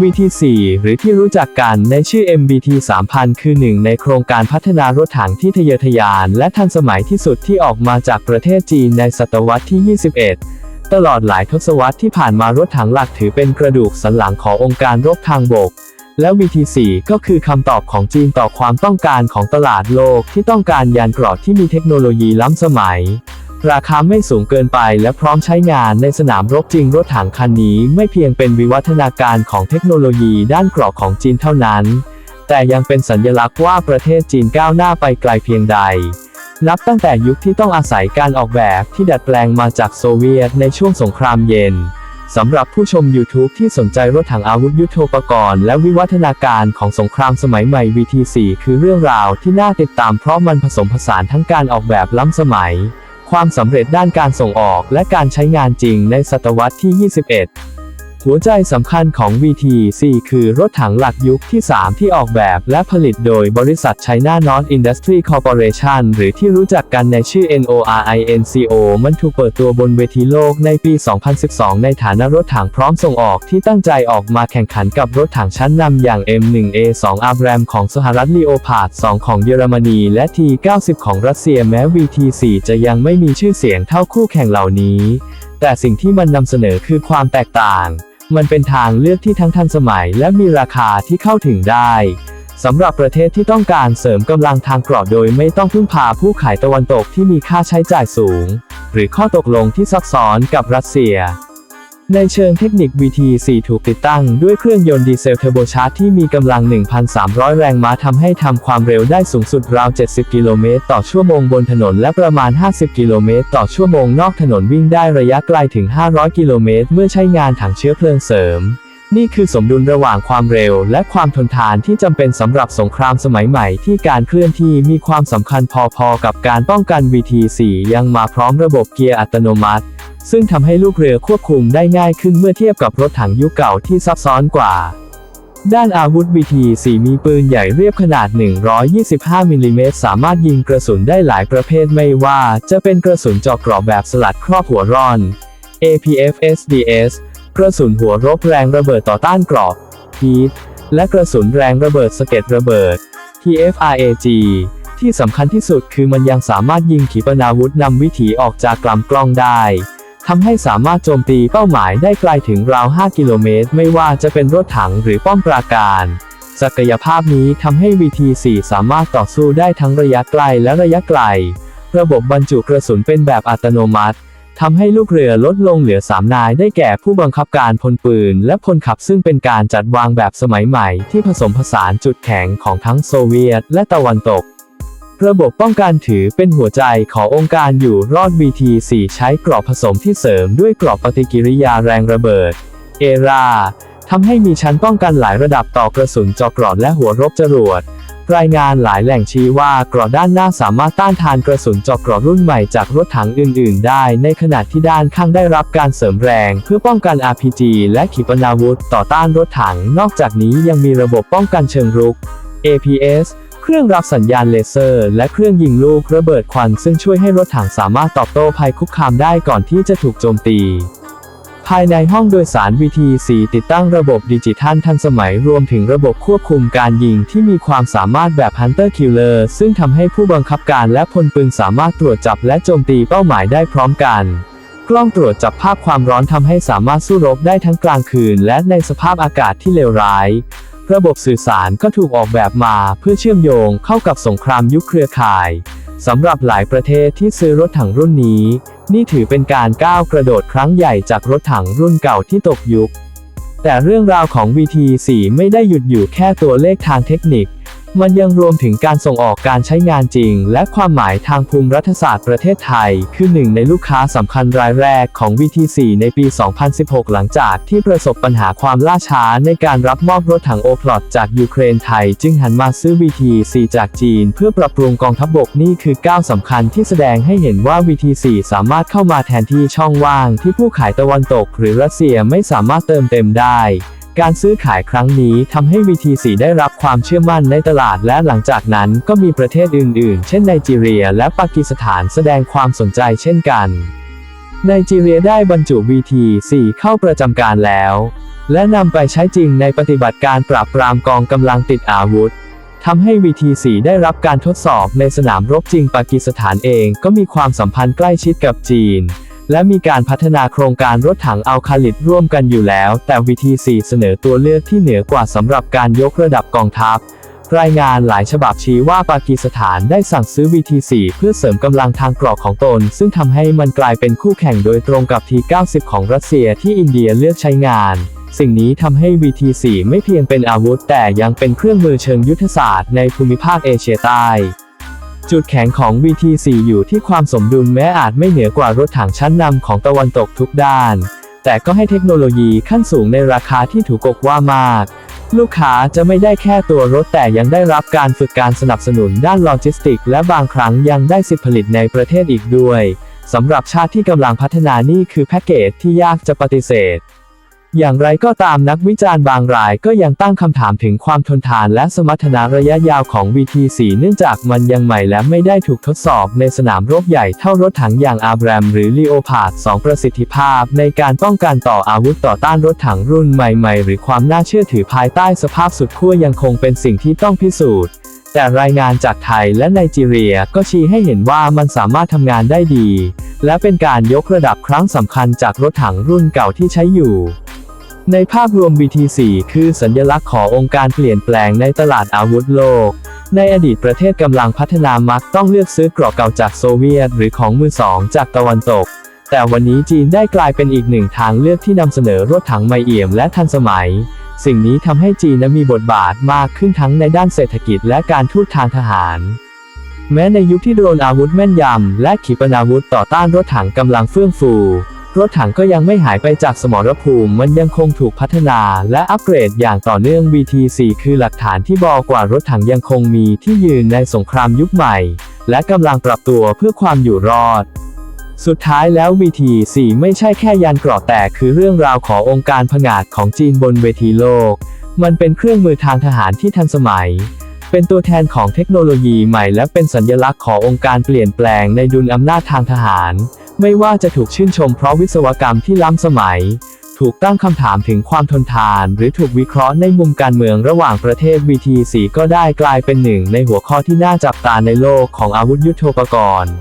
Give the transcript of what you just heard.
VT4 หรือที่รู้จักกันในชื่อ MBT 3000 คือหนึ่งในโครงการพัฒนารถถังที่ทะเยอทะยาน และทันสมัยที่สุดที่ออกมาจากประเทศจีนในศตวรรษที่ 21 ตลอดหลายทศวรรษที่ผ่านมารถถังหลักถือเป็นกระดูกสันหลังขององค์การรบทางบก และ VT4 ก็คือคำตอบของจีนต่อความต้องการของตลาดโลกที่ต้องการยานเกราะที่มีเทคโนโลยีล้ำสมัย ราคาไม่สูงเกินไปและพร้อมใช้งานในสนามรบจริงรถถังคันนี้ไม่เพียงเป็นวิวัฒนาการของเทคโนโลยีด้านเกราะของจีนเท่านั้น แต่ยังเป็นสัญลักษณ์ว่าประเทศจีนก้าวหน้าไปไกลเพียงใด นับตั้งแต่ยุคที่ต้องอาศัยการออกแบบที่ดัดแปลงมาจากโซเวียตในช่วงสงครามเย็นสำหรับผู้ชม YouTube ที่สนใจรถถังอาวุธยุโทโธปกรณ์และวิวัฒนาการของสงครามสมัยใหม่ VT4 คือเรื่องราวที่น่าติดตามเพราะมันผสมผสานทั้งการออกแบบล้ำสมัย ความสำเร็จด้านการส่งออกและการใช้งานจริงในศตวรรษที่ 21 หัวใจสำคัญของ VT4 คือรถถังหลักยุคที่ 3 ที่ออกแบบและผลิตโดยบริษัท China North Industry Corporation หรือที่รู้จักกันในชื่อ NORINCO มันถูกเปิดตัวบนเวทีโลกในปี 2012 ในฐานะรถถังพร้อมส่งออกที่ตั้งใจออกมาแข่งขันกับรถถังชั้นนำอย่าง M1A2 Abram ของสหรัฐ Leopard 2 ของเยอรมนีและ T90 ของรัสเซียแม้ VT4 จะยังไม่มีชื่อเสียงเท่าคู่แข่งเหล่านี้ แต่สิ่งที่มันนำเสนอคือความแตกต่าง มันเป็นทางเลือกที่ทั้งทันสมัยและมีราคาที่เข้าถึงได้สำหรับประเทศที่ต้องการเสริมกำลังทางเกราะโดยไม่ต้องพึ่งพาผู้ขายตะวันตกที่มีค่าใช้จ่ายสูง หรือข้อตกลงที่ซับซ้อนกับรัสเซีย ในเชิงเทคนิค VT4 ถูกติดตั้งด้วยเครื่องยนต์ดีเซลเทอร์โบชาร์จที่มีกำลัง 1,300 แรงม้าทำให้ทำความเร็วได้สูงสุดราว 70 กิโลเมตรต่อชั่วโมงบนถนนและประมาณ 50 กิโลเมตรต่อชั่วโมงนอกถนนวิ่งได้ระยะไกลถึง 500 กิโลเมตรเมื่อใช้งานถังเชื้อเพลิงเสริม นี่คือสมดุลระหว่างความเร็วและความทนทานที่จำเป็นสำหรับสงครามสมัยใหม่ที่การเคลื่อนที่มีความสำคัญพอๆกับการป้องกัน VT4 ยังมาพร้อมระบบเกียร์อัตโนมัติ ซึ่งทำให้ลูกเรือควบคุมได้ง่ายขึ้นเมื่อเทียบกับรถถังยุคเก่าที่ซับซ้อนกว่า ด้านอาวุธ VT4 มีปืนใหญ่เรียบขนาด 125มิลลิเมตรสามารถยิงกระสุนได้หลายประเภทไม่ว่าจะเป็นกระสุนเจาะกราะแบบสลัดครอบหัวร่อน APF SDS กระสุนหัวรบแรงระเบิดต่อต้านกราะ HEAT และกระสุนแรงระเบิดสะเก็ดระเบิด TFRAG ที่สำคัญที่สุดคือมันยังสามารถยิงขีปนาวุธนำวิถีออกจากลำกล้องได้ ทำให้สามารถโจมตีเป้าหมายได้ไกลถึงราว 5 กิโลเมตร ไม่ว่าจะเป็นรถถังหรือป้อมปราการ ศักยภาพนี้ทำให้ VT4 สามารถต่อสู้ได้ทั้งระยะไกลและระยะไกล ระบบบรรจุกระสุนเป็นแบบอัตโนมัติทำให้ลูกเรือลดลงเหลือ 3 นายได้แก่ผู้บังคับการพลปืน และพลขับซึ่งเป็นการจัดวางแบบสมัยใหม่ที่ผสมผสานจุดแข็งของทั้งโซเวียต และตะวันตก ระบบป้องกันถือเป็นหัวใจขององค์การอยู่รอด VT4 ใช้กรอบผสมที่เสริมด้วยกรอบปฏิกิริยาแรงระเบิด เอราทำให้มีชั้นป้องกันหลายระดับต่อกระสุนเจอกรอดและหัวรบจรวด รายงานหลายแหล่งชี้ว่ากรอดด้านหน้าสามารถต้านทานกระสุนเจอกรอดรุ่นใหม่จากรถถังอื่น ๆ ได้ ในขณะที่ด้านข้างได้รับการเสริมแรงเพื่อป้องกัน RPG และขีปนาวุธต่อต้านรถถัง นอกจากนี้ยังมีระบบป้องกันเชิงรุก APS เครื่องรับสัญญาณเลเซอร์ และเครื่องยิงลูกระเบิดควัน ซึ่งช่วยให้รถถังสามารถตอบโต้ภัยคุกคามได้ก่อนที่จะถูกโจมตี ภายในห้องโดยสาร VT4 ติดตั้งระบบดิจิทัลทันสมัยรวมถึงระบบควบคุมการยิงที่มีความสามารถแบบ Hunter Killer ซึ่งทำให้ผู้บังคับการและพลปืนสามารถตรวจจับและโจมตีเป้าหมายได้พร้อมกันกล้องตรวจจับภาพความร้อนทำให้สามารถสู้รบได้ทั้งกลางคืนและในสภาพอากาศที่เลวร้าย ระบบสื่อสารก็ถูกออกแบบมาเพื่อเชื่อมโยงเข้ากับสงครามยุคเครือข่ายสำหรับหลายประเทศที่ซื้อรถถังรุ่นนี้ นี่ถือเป็นการก้าวกระโดดครั้งใหญ่จากรถถังรุ่นเก่าที่ตกยุค แต่เรื่องราวของ VT4 ไม่ได้หยุดอยู่แค่ตัวเลขทางเทคนิค มันยังรวมถึงการส่งออกการใช้งานจริง และความหมายทางภูมิรัฐศาสตร์ประเทศไทย คือหนึ่งในลูกค้าสำคัญรายแรกของ VT4 ในปี 2016 หลังจากที่ประสบปัญหาความล่าช้าในการรับมอบรถถังโอพลอตจากยูเครนไทย จึงหันมาซื้อ VT4 จากจีน เพื่อปรับปรุงกองทัพบบกนี่คือก้าวสำคัญที่แสดงให้เห็นว่า VT4 สามารถเข้ามาแทนที่ช่องว่างที่ผู้ขายตะวันตก หรือรัสเซียไม่สามารถเติมเต็มได้ การซื้อขายครั้งนี้ทำให้ VT4 ได้รับความเชื่อมั่นในตลาดและหลังจากนั้นก็มีประเทศอื่น ๆ เช่นไนจีเรีย และปากีสถานแสดงความสนใจเช่นกัน ไนจีเรียได้บรรจุ VT4 เข้าประจำการแล้ว และนำไปใช้จริงในปฏิบัติการปราบปรามกองกำลังติดอาวุธทำให้ VT4 ได้รับการทดสอบในสนามรบจริงปากีสถานเองก็มีความสัมพันธ์ใกล้ชิดกับจีน และมีการพัฒนาโครงการรถถังอัลคาลิดร่วมกันอยู่แล้ว แต่ VT4 เสนอตัวเลือกที่เหนือกว่าสำหรับการยกระดับกองทัพ รายงานหลายฉบับชี้ว่าปากีสถานได้สั่งซื้อ VT4 เพื่อเสริมกำลังทางเกราะของตน ซึ่งทำให้มันกลายเป็นคู่แข่งโดยตรงกับ T90 ของรัสเซียที่อินเดียเลือกใช้งานสิ่งนี้ทำให้ VT4 ไม่เพียงเป็นอาวุธ แต่ยังเป็นเครื่องมือเชิงยุทธศาสตร์ในภูมิภาคเอเชียใต้ จุดแข็งของ VT4 อยู่ที่ความสมดุลแม้อาจไม่เหนือกว่ารถถังชั้นนำของตะวันตกทุกด้าน แต่ก็ให้เทคโนโลยีขั้นสูงในราคาที่ถูกกว่ามาก ลูกค้าจะไม่ได้แค่ตัวรถแต่ยังได้รับการฝึกการสนับสนุนด้านโลจิสติก และบางครั้งยังได้สิทธิผลิตในประเทศอีกด้วยสำหรับชาติที่กำลังพัฒนานี่คือแพ็กเกจที่ยากจะปฏิเสธ อย่างไรก็ตามนักวิจารณ์บางรายก็ยังตั้งคำถามถึงความทนทานและสมรรถนะระยะยาวของ VT4 เนื่องจากมันยังใหม่และไม่ได้ถูกทดสอบในสนามรบใหญ่เท่ารถถังอย่างอาแบรมหรือลีโอพาร์ด2ประสิทธิภาพในการป้องกันต่ออาวุธต่อต้านรถถังรุ่นใหม่ๆ หรือความน่าเชื่อถือภายใต้สภาพสุดขั้วยังคงเป็นสิ่งที่ต้องพิสูจน์แต่รายงานจากไทยและไนจีเรียก็ชี้ให้เห็นว่ามันสามารถทำงานได้ดี และเป็นการยกระดับครั้งสำคัญจากรถถังรุ่นเก่าที่ใช้อยู่ ในภาพรวม BT4 คือสัญลักษณ์ขององค์การเปลี่ยนแปลงในตลาดอาวุธโลก ในอดีตประเทศกำลังพัฒนามักต้องเลือกซื้อเกราะเก่าจากโซเวียต หรือของมือสองจากตะวันตก แต่วันนี้จีนได้กลายเป็นอีกหนึ่งทางเลือกที่นำเสนอรถถังใหม่เอี่ยมและทันสมัย สิ่งนี้ทำให้จีนมีบทบาทมากขึ้นทั้งในด้านเศรษฐกิจและการทูตทางทหาร แม้ในยุคที่โดรนอาวุธแม่นยำ และขีปนาวุธต่อต้านรถถังกำลังเฟื่องฟู รถถังก็ยังไม่หายไปจากสมรภูมิ มันยังคงถูกพัฒนาและอัปเกรดอย่างต่อเนื่อง VT4 คือหลักฐานที่บอกว่ารถถังยังคงมีที่ยืนในสงครามยุคใหม่ และกำลังปรับตัวเพื่อความอยู่รอดสุดท้ายแล้ว VT4 ไม่ใช่แค่ยานเกราะแต่คือเรื่องราวขององค์การผงาดของจีนบนเวทีโลก มันเป็นเครื่องมือทางทหารที่ทันสมัย เป็นตัวแทนของเทคโนโลยีใหม่และเป็นสัญลักษณ์ขององค์การเปลี่ยนแปลงในดุลอำนาจทางทหาร ไม่ว่าจะถูกชื่นชมเพราะวิศวกรรมที่ล้ำสมัย ถูกตั้งคำถามถึงความทนทาน หรือถูกวิเคราะห์ในมุมการเมืองระหว่างประเทศ VT4 ก็ได้กลายเป็นหนึ่งในหัวข้อที่น่าจับตาในโลกของอาวุธยุโทโธปกรณ์